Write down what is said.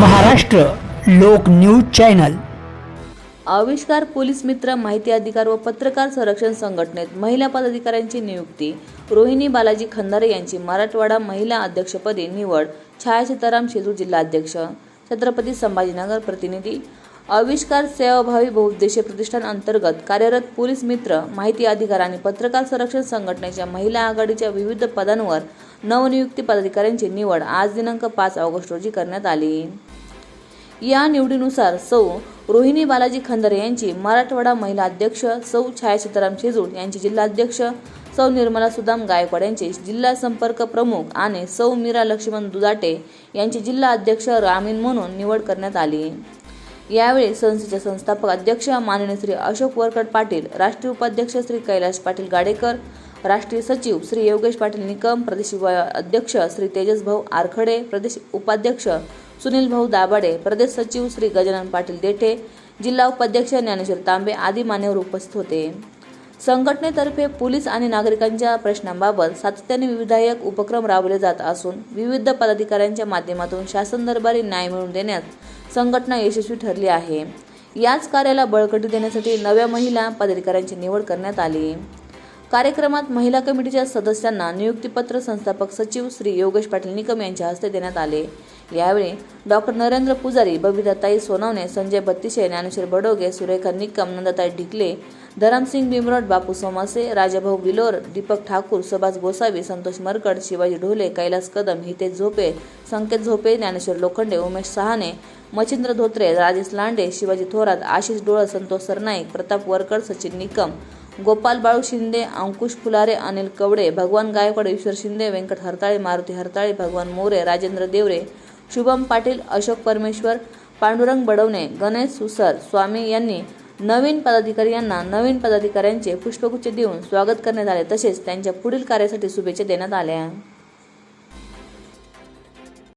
महाराष्ट्र लोक news channel. आविष्कार police मित्र माहिती अधिकार व पत्रकार संरक्षण संघटनेत महिला पदाधिकाऱ्यांची नियुक्ती रोहिणी बालाजी खंदारे यांची मराठवाडा महिला अध्यक्षपदी निवड छाया सीताराम शेजू जिल्हाध्यक्ष छत्रपती संभाजीनगर प्रतिनिधी. आविष्कार सेवाभावी बहुउद्देशीय प्रतिष्ठान अंतर्गत कार्यरत पोलीस मित्र माहिती अधिकार आणि पत्रकार संरक्षण संघटनेच्या महिला आघाडीच्या विविध पदांवर नवनियुक्ती पदाधिकाऱ्यांची निवड आज दिनांक पाच ऑगस्ट रोजी करण्यात आली. या निवडीनुसार सौ रोहिणी बालाजी खंदरे यांची मराठवाडा महिला अध्यक्ष सौ छाया सीताराम शेजूळ यांची जिल्हाध्यक्ष सौ निर्मला सुदाम गायकवाड यांचे जिल्हा संपर्क प्रमुख आणि सौ मीरा लक्ष्मण दुधाटे यांची जिल्हा अध्यक्ष रामीन म्हणून निवड करण्यात आली. यावेळी संस्थेचे संस्थापक अध्यक्ष माननीय श्री अशोक वरकड पाटील राष्ट्रीय उपाध्यक्ष श्री कैलास पाटील गाडेकर राष्ट्रीय सचिव श्री योगेश पाटील निकम प्रदेश अध्यक्ष श्री तेजसभाऊ आरखडे प्रदेश उपाध्यक्ष सुनील भाऊ दाभाडे प्रदेश सचिव श्री गजानन पाटील देठे जिल्हा उपाध्यक्ष ज्ञानेश्वर तांबे आदी मान्यवर उपस्थित होते. संघटनेतर्फे पोलीस आणि नागरिकांच्या प्रश्नांबाबत सातत्याने विविधायक उपक्रम राबवले जात असून विविध पदाधिकाऱ्यांच्या माध्यमातून शासन दरबारी न्याय मिळवून देण्यात संघटना यशस्वी ठरली आहे. याच कार्याला बळकटी देण्यासाठी नव्या महिला पदाधिकाऱ्यांची निवड करण्यात आली. कार्यक्रमात महिला कमिटीच्या सदस्यांना नियुक्तीपत्र संस्थापक सचिव श्री योगेश पाटील निकम यांच्या हस्ते देण्यात आले. यावेळी डॉक्टर नरेंद्र पुजारी बबिताताई सोनवणे संजय बत्तीशे ज्ञानेश्वर बडोगे सुरेखा निकम नंदाताई ढिकले धरमसिंग बिमरोट बापू सोमासे राजाभाऊ बिलोर दीपक ठाकूर सुभाष गोसावी संतोष मरकड शिवाजी ढोले कैलास कदम हितेश झोपे संकेत झोपे ज्ञानेश्वर लोखंडे उमेश सहाने मच्छिंद्र धोत्रे राजेश लांडे शिवाजी थोरात आशिष डोळ संतोष सरनाईक प्रताप वरकड सचिन निकम गोपाल बाळू शिंदे अंकुश फुलारे अनिल कवडे भगवान गायकवाड ईश्वर शिंदे व्यंकट हरताळे मारुती हरताळे भगवान मोरे राजेंद्र देवरे शुभम पाटील अशोक परमेश्वर पांडुरंग बडवणे गणेश सुसर स्वामी यांनी नवीन पदाधिकारी यांना नवीन पदाधिकाऱ्यांचे पुष्पगुच्छ देऊन स्वागत करण्यात आले. तसेच त्यांच्या पुढील कार्यासाठी शुभेच्छा देण्यात आल्या.